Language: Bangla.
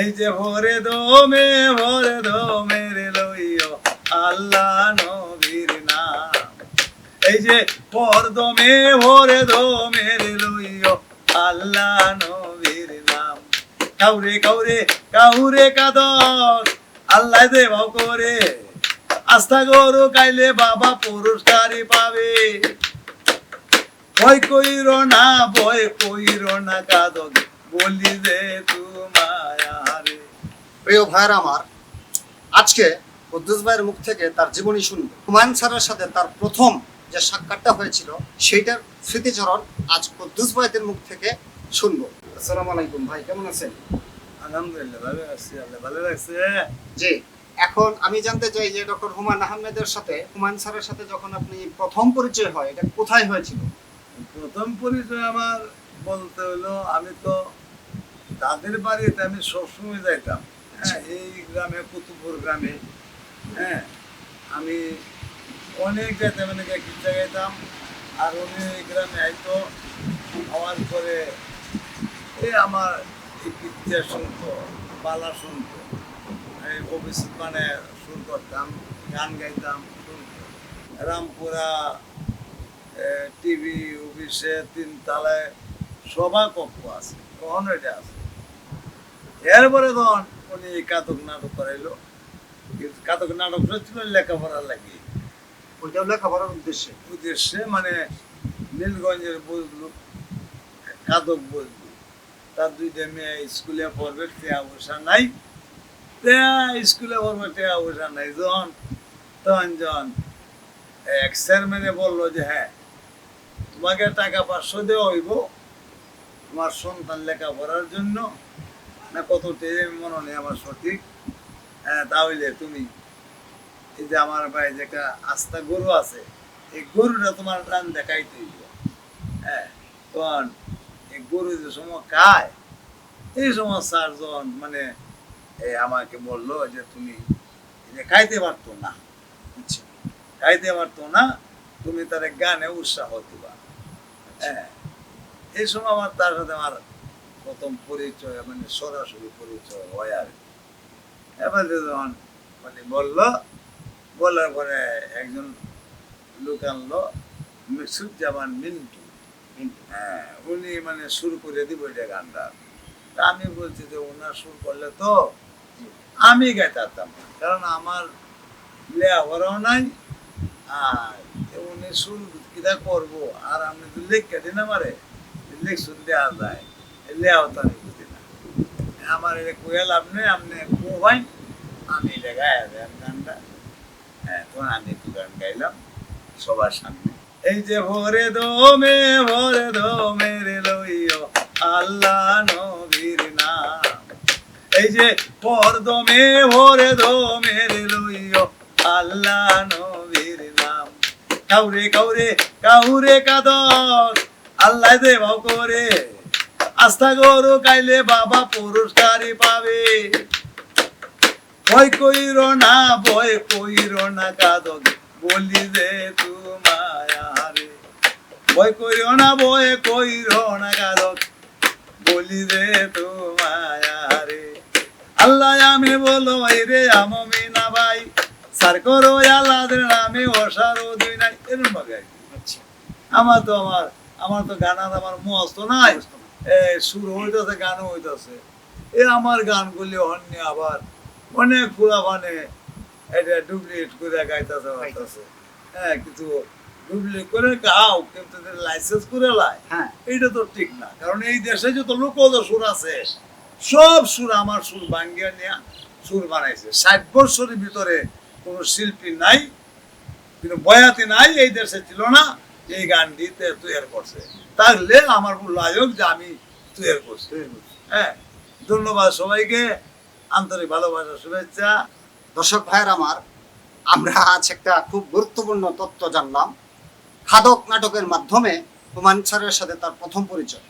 এই যে ভরে দমে ভরে দমে রে লইও আল্লাহ নবীর নাম। এই যে পর দমে ভরে দমে রে লইও আল্লাহ নবীর নাম। কাউরে কাউরে কাউরে কাদক আল্লাহ দেবাও করে। আস্থা গরু কাইলে বাবা পুরস্কারই পাবে। ভয় কইর না, ভয় কইর না কাদক বলি দে তোমারে প্রিয় ভাইয়ের আমার আজকে কুদ্দুস ভাইয়ের মুখ থেকে তার জীবনী শুনব। হুমায়ুন স্যারের সাথে তার প্রথম যে সাক্ষাৎটা হয়েছিল সেইটার স্মৃতিচরণ আজ কুদ্দুস ভাইদের মুখ থেকে শুনব। আসসালামু আলাইকুম ভাই কেমন আছেন? আলহামদুলিল্লাহ ভালো আছি আল্লাহ ভালো লাগছে জি এখন আমি জানতে চাই যে ডক্টর হুমায়ুন আহমেদের সাথে হুমায়ুন স্যারের সাথে যখন আপনি প্রথম পরিচয় হয় এটা কোথায় হয়েছিল? প্রথম পরিচয় আমার বলতে হলো আমি তো তাদের বাড়িতে আমি সবসময় যাইতাম। হ্যাঁ এই গ্রামে কুতুবপুর গ্রামে হ্যাঁ আমি অনেক যাইতাম অনেক এক জায়গাইতাম আর উনি এই গ্রামে আইতো হওয়ার পরে এই আমার পিকচার শুনতো পালা শুনতো, এই অফিস মানে শুরু করতাম, গান গাইতাম রামপুরা টিভি, অফিসে তিন তালায় সভা কক্ষ আছে কখন এটা আছে। এরপরে তখন উনি কাতক নাটক করাইলো। কিন্তু কাতক নাটকটা ছিল লেখাপড়ার লাগে। ওইটাও লেখাপড়ার উদ্দেশ্যে? উদ্দেশ্যে মানে নীলগঞ্জের বুঝলো কাতক বুঝলো তার দুইটা মেয়ে স্কুলে পড়বে টেয়া বসা নাই। টেয়া স্কুলে পড়বে টেয়া বসা নাই যখন তখন যখন এক চেয়ারম্যানে বলল যে হ্যাঁ তোমাকে টাকা পাঁচশো দেওয়া হইব তোমার সন্তান লেখাপড়ার জন্য না কত টেয়ে মনে নেই আমার সঠিক। হ্যাঁ তাহলে তুমি এই যে আমার ভাই যে একটা আস্থা গরু আছে এই গরুটা তোমার রান দেখাইতে হ্যাঁ তখন এই গরু যে সময় খায় এই সময় চারজন মানে আমাকে বলল যে তুমি এই যে খাইতে পারতো না আচ্ছা খাইতে পারতো না তুমি তার গানে উৎসাহ দিবা। হ্যাঁ এই সময় আমার তার সাথে আমার প্রথম পরিচয় মানে সরাসরি পরিচয় হয় আর। এবারে যখন মানে বলল বলার পরে একজন লোক আনলো মিসুজ্জামান মিন্টু। হ্যাঁ উনি মানে শুরু করে দিব এটা গানটা। তা আমি বলছি যে ওনার সুর করলে তো আমি গাইতাম কারণ আমার লেখাপড়াও নাই আর উনি সুর কিটা করব আর আমি তো লেখ কেটে না মারে লেখ সুর দেওয়া যায়। লেয়াও তো আমি বুঝি না আমার এটা কুয়ে লাভ নেই, আপনি কোভাই আমি এটা গানটা। হ্যাঁ সবার সামনে। এই যে ভরে দমে ভরে দমে রে লইও আল্লাহ নবীর নাম। এই যে পর দমে ভরে দমে রে লইও আল্লাহ নবীর নাম। কাউরে কাউরে কাউরে কাদক আল্লাহ দেবাও করে। আস্থা গরু কাইলে বাবা পুরস্কারই পাবে। ভয় কইর না ভয় কইর না কাদক বলি দে তোমারে ভয় কইর না ভয় কইর না কাদক বলি দে তোমারে আল্লাহ আমি বলো ভাই রে আমি না ভাই সার করো আল্লাহদের নামে অসারো দুই নাই। এরকম ভাবে। আচ্ছা। আমার তো আমার আমার তো গানার আমার মস্ত নাই। সুর হইতেছে গান হইতেছে। এ আমার গানগুলি অন্য আবার অনেক পুরা মানে এটা ডুপ্লিকেট করে গাইতেছে গাইতেছে হ্যাঁ। কিন্তু ডুপ্লিকেট করে গাও কিন্তু লাইসেন্স করে লাই হ্যাঁ। এইটা তো ঠিক না। কারণ এই দেশে যত লোকজ সুর আছে সব সুর আমার সুর বাঙ্গিয়া নিয়ে সুর বানাইছে। ষাট বছরের ভিতরে কোনো শিল্পী নাই কিন্তু বয়াতি নাই এই দেশে ছিল না। এই গানটি তৈরি করছে। তাহলে আমার লায়ক যে আমি তৈরি করছি। হ্যাঁ ধন্যবাদ সবাইকে, আন্তরিক ভালোবাসা, শুভেচ্ছা। দর্শক ভাইয়ের আমার, আমরা আজ একটা খুব গুরুত্বপূর্ণ তথ্য জানলাম। খাদক নাটকের মাধ্যমে হুমায়ুন স্যারের সাথে তার প্রথম পরিচয়।